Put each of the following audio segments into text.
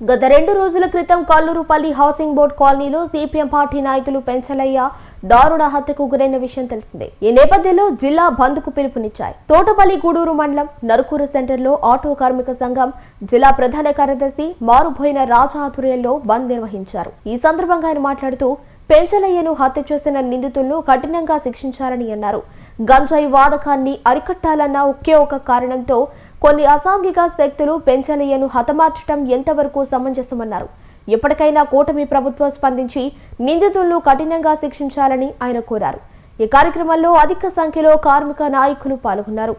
గత రెండు రోజుల క్రితం కల్లూరుపల్లి హౌసింగ్ బోర్డ్ కాలనీలో సిపిఎం పార్టీ నాయకులు పెంచలయ్య దారుణ హత్యకు గురైన విషయం తెలిసిందే. ఈ నేపథ్యంలో జిల్లా బంద్కు పిలుపునిచ్చాయి. తోటపల్లి గూడూరు మండలం నరుకూరు సెంటర్లో ఆటో కార్మిక సంఘం జిల్లా ప్రధాన కార్యదర్శి మారుబోయిన రాజా ఆధ్వర్యంలో బంద్ నిర్వహించారు. ఈ సందర్భంగా ఆయన మాట్లాడుతూ పెంచలయ్యను హత్య చేసిన నిందితులను కఠినంగా శిక్షించాలని అన్నారు. గంజాయి వాడకాన్ని అరికట్టాలన్న ఒకే ఒక కారణంతో కొన్ని అసాంఘిక శక్తులు పెంచనీయను హతమార్చడం ఎంతవరకు సమంజసమన్నారు. ఎప్పటికైనా కూటమి ప్రభుత్వం స్పందించి నిందితులను కఠినంగా శిక్షించాలని ఆయన కోరారు. ఈ కార్యక్రమంలో అధిక సంఖ్యలో కార్మిక నాయకులు పాల్గొన్నారు.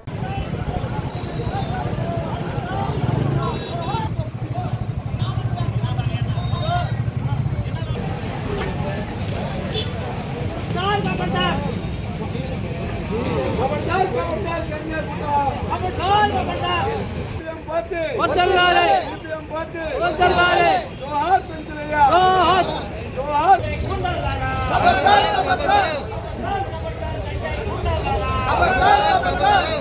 వర్దల్లాలే వర్దల్లాలే జోహార్ పెంచలయ్యా జోహార్ జోహార్ ఖబర్దార్ ఖబర్దార్ ఖబర్దార్ ఖబర్దార్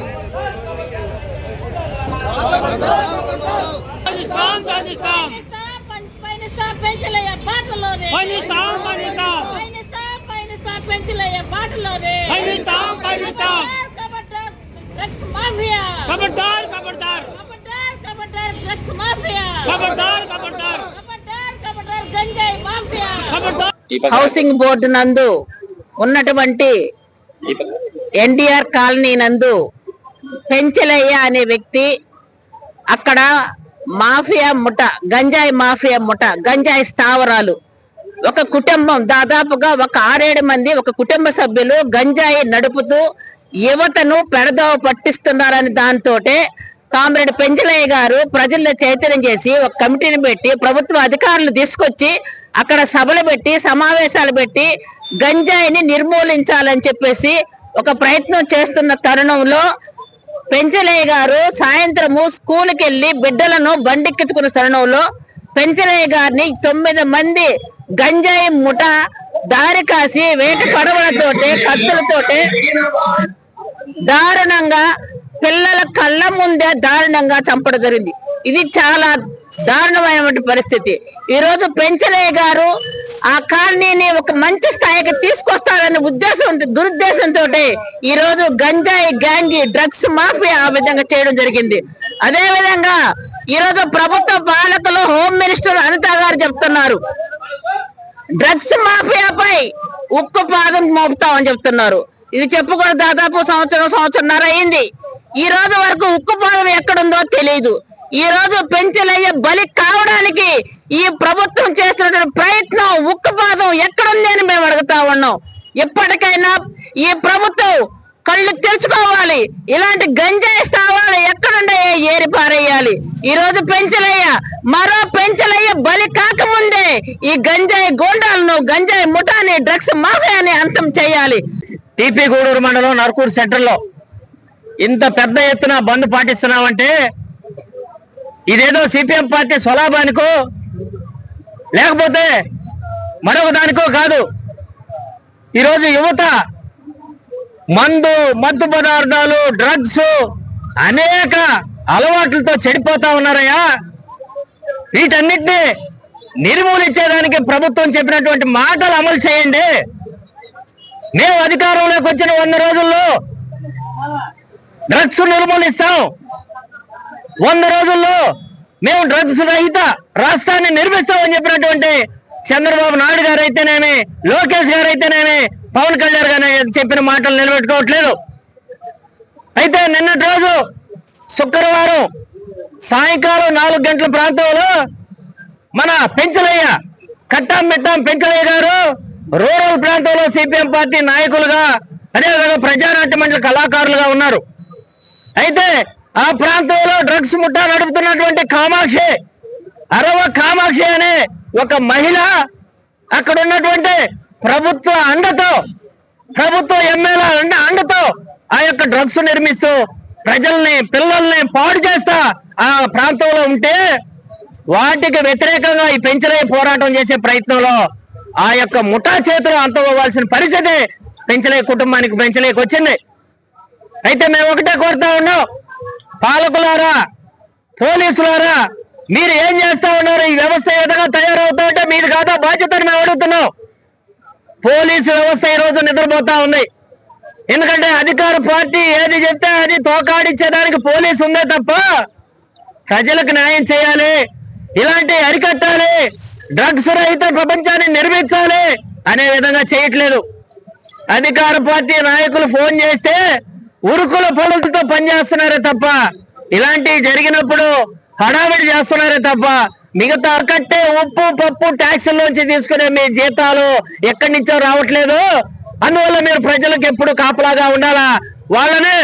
పాకిస్తాన్ పాకిస్తాన్ పాకిస్తాన్ పెంచలయ్యా పాకిస్తాన్ పాకిస్తాన్ హౌసింగ్ బోర్డు నందు ఉన్నటువంటి ఎన్డిఆర్ కాలనీ నందు పెంచలయ్య అనే వ్యక్తి అక్కడ మాఫియా ముఠ గంజాయి మాఫియా ముఠ గంజాయి స్థావరాలు ఒక కుటుంబం దాదాపుగా ఒక ఆరేడు మంది ఒక కుటుంబ సభ్యులు గంజాయి నడుపుతూ యువతను పెడదోవ పట్టిస్తున్నారని దాంతో కామ్రేడ్ పెంచలయ్య గారు ప్రజల్ని చైతన్యం చేసి ఒక కమిటీని పెట్టి ప్రభుత్వ అధికారులు తీసుకొచ్చి అక్కడ సభలు పెట్టి సమావేశాలు పెట్టి గంజాయిని నిర్మూలించాలని చెప్పేసి ఒక ప్రయత్నం చేస్తున్న తరుణంలో పెంచలయ్య గారు సాయంత్రము స్కూల్కి వెళ్ళి బిడ్డలను బండెక్కించుకున్న తరుణంలో పెంచలయ్య గారిని తొమ్మిది మంది గంజాయి ముఠ దారి కాసి వేట పడవలతోటి కత్తులతోటి దారుణంగా పిల్లల కళ్ళ ముందే దారుణంగా చంపడం జరిగింది. ఇది చాలా దారుణమైనటువంటి పరిస్థితి. ఈ రోజు గారు ఆ కాలనీని ఒక మంచి స్థాయికి తీసుకొస్తారనే ఉద్దేశం దురుద్దేశంతో ఈ రోజు గంజాయి గ్యాంగి డ్రగ్స్ మాఫియా ఆ విధంగా చేయడం జరిగింది. అదే విధంగా ఈ రోజు ప్రభుత్వ పాలకులు హోమ్ మినిస్టర్ అనిత గారు చెప్తున్నారు. డ్రగ్స్ మాఫియాపై ఉక్కు పాదం మోపుతామని చెప్తున్నారు. ఇది చెప్పుకొని దాదాపు సంవత్సరం సంవత్సరంన్నర అయింది. ఈ రోజు వరకు ఉక్కు పాదం ఎక్కడుందో తెలియదు ఈ రోజు పెంచలయ్యే బలి కావడానికి ఈ ప్రభుత్వం చేస్తున్నటువంటి ప్రయత్నం ఉక్కు పాదం ఎక్కడుంది అని మేము అడుగుతా ఉన్నాం. ఎప్పటికైనా ఈ ప్రభుత్వం కళ్ళు తెరుచుకోవాలి. ఇలాంటి గంజాయి స్థావాలు ఎక్కడుండాయో? ఏరి పారేయాలి. ఈ రోజు పెంచలయ్య మరో పెంచలయ్య బలి కాకముందే ఈ గంజాయి గోండాలను గంజాయి ముఠాని డ్రగ్స్ మాఫియాని అంతం చేయాలి. టీపీ గూడూరు మండలం నరకూరు సెంటర్లో ఇంత పెద్ద ఎత్తున బంద్ పాటిస్తున్నామంటే ఇదేదో సిపిఎం పార్టీ స్వలాభానికో లేకపోతే మరొక దానికో కాదు. ఈరోజు యువత మందు మత్తు పదార్థాలు డ్రగ్స్ అనేక అలవాట్లతో చెడిపోతా ఉన్నారయ్యా. వీటన్నిటిని నిర్మూలించేదానికి ప్రభుత్వం చెప్పినటువంటి మాటలు అమలు చేయండి. మేము అధికారంలోకి వచ్చిన వంద రోజుల్లో డ్రగ్స్ నిర్మూలిస్తాం. వంద రోజుల్లో మేము డ్రగ్స్ రహిత రాష్ట్రాన్ని నిర్మిస్తామని చెప్పినటువంటి చంద్రబాబు నాయుడు గారు అయితేనేమి లోకేష్ గారు అయితేనేమి పవన్ కళ్యాణ్ గారు చెప్పిన మాటలు నిలబెట్టుకోవట్లేదు. అయితే నిన్నటి రోజు శుక్రవారం సాయంకాలం నాలుగు గంటల ప్రాంతంలో మన పెంచలయ్య కట్టాం పెట్టాం పెంచలయ్య గారు రూరల్ ప్రాంతంలో సిపిఎం పార్టీ నాయకులుగా అదేవిధంగా ప్రజానాట్య మండలి కళాకారులుగా ఉన్నారు. అయితే ఆ ప్రాంతంలో డ్రగ్స్ ముఠా నడుపుతున్నటువంటి కామాక్షి అరవ కామాక్షి అనే ఒక మహిళ అక్కడ ఉన్నటువంటి ప్రభుత్వ అండతో ప్రభుత్వ ఎమ్మెల్యే అండ అండతో ఆ యొక్క డ్రగ్స్ నిర్మిస్తూ ప్రజల్ని పిల్లల్ని పాడు చేస్తా ఆ ప్రాంతంలో ఉంటే వాటికి వ్యతిరేకంగా ఈ పెంచలే పోరాటం చేసే ప్రయత్నంలో ఆ యొక్క ముఠా చేతులు అంతవ్వాల్సిన పరిస్థితి పెంచలే కుటుంబానికి పెంచలేక వచ్చింది. అయితే మేము ఒకటే కోరుతా ఉన్నాం. పాలకులారా పోలీసులారా మీరు ఏం చేస్తా ఉన్నారు ఈ వ్యవస్థ ఏ విధంగా తయారవుతా ఉంటే మీది కాదా బాధ్యతను మేము అడుగుతున్నాం. పోలీసు వ్యవస్థ ఈ రోజు నిద్రపోతా ఉంది. ఎందుకంటే అధికార పార్టీ ఏది చెప్తే అది తోకాడిచ్చేదానికి పోలీసు ఉందే తప్ప ప్రజలకు న్యాయం చేయాలి ఇలాంటి అరికట్టాలి డ్రగ్స్ రహిత ప్రపంచాన్ని నిర్మించాలి అనే విధంగా చేయట్లేదు. అధికార పార్టీ నాయకులు ఫోన్ చేస్తే ఉరుకుల పొలులతో పనిచేస్తున్నారే తప్ప ఇలాంటివి జరిగినప్పుడు హడావిడి చేస్తున్నారే తప్ప మిగతా కట్టే ఉప్పు పప్పు ట్యాక్సుల్లోంచి తీసుకునే మీ జీతాలు ఎక్కడి నుంచో రావట్లేదు. అందువల్ల మీరు ప్రజలకు ఎప్పుడు కాపలాగా ఉండాలా? వాళ్ళని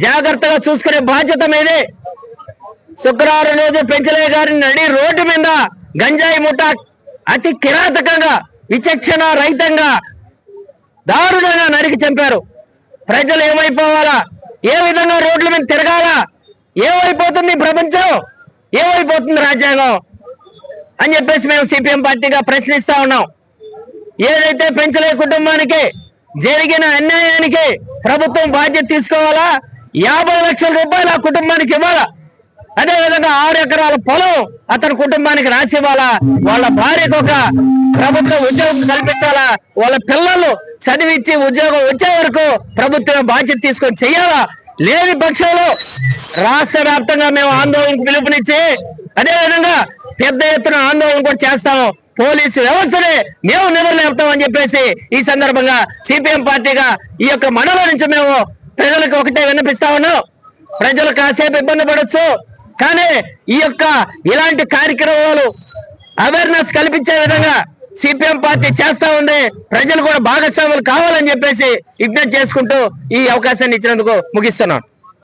జాగ్రత్తగా చూసుకునే బాధ్యత మీదే. శుక్రవారం రోజు పెంచలే గారిని నడి రోడ్డు మీద గంజాయి ముఠ అతి కిరాతకంగా విచక్షణ రహితంగా దారుణంగా నరికి చంపారు. ప్రజలు ఏమైపోవాలా? ఏ విధంగా రోడ్ల మీద తిరగాలా? ఏమైపోతుంది ప్రపంచం? ఏమైపోతుంది రాజ్యాంగం? అని చెప్పేసి మేము సిపిఎం పార్టీగా ప్రశ్నిస్తా ఉన్నాం. ఏదైతే పెంచలే కుటుంబానికి జరిగిన అన్యాయానికి ప్రభుత్వం బాధ్యత తీసుకోవాలా? యాభై లక్షల రూపాయలు ఆ కుటుంబానికి ఇవ్వాలా? అదే విధంగా ఆరు ఎకరాల పొలం అతని కుటుంబానికి రాసి ఇవ్వాలా? వాళ్ళ భార్యకు ఒక ప్రభుత్వ ఉద్యోగం కల్పించాలా? వాళ్ళ పిల్లలు చదివించి ఉద్యోగం వచ్చే వరకు ప్రభుత్వం బాధ్యత తీసుకొని చెయ్యాలా లేని పక్షంలో రాష్ట్ర వ్యాప్తంగా మేము ఆందోళనకు పిలుపునిచ్చి అదే విధంగా పెద్ద ఎత్తున ఆందోళన కూడా చేస్తాము పోలీసు వ్యవస్థనే మేము నిద్రలేపుతామని చెప్పేసి ఈ సందర్భంగా సిపిఎం పార్టీగా ఈ యొక్క మండలం నుంచి మేము ప్రజలకు ఒకటే విన్నపిస్తా ఉన్నాం. ప్రజలు కాసేపు ఇబ్బంది పడవచ్చు కానీ ఈ యొక్క ఇలాంటి కార్యక్రమాలు అవేర్నెస్ కల్పించే విధంగా సిపిఎం పార్టీ చేస్తా ఉంది. ప్రజలు కూడా భాగస్వాములు కావాలని చెప్పేసి విజ్ఞప్తి చేసుకుంటూ ఈ అవకాశాన్ని ఇచ్చినందుకు ముగిస్తున్నాను.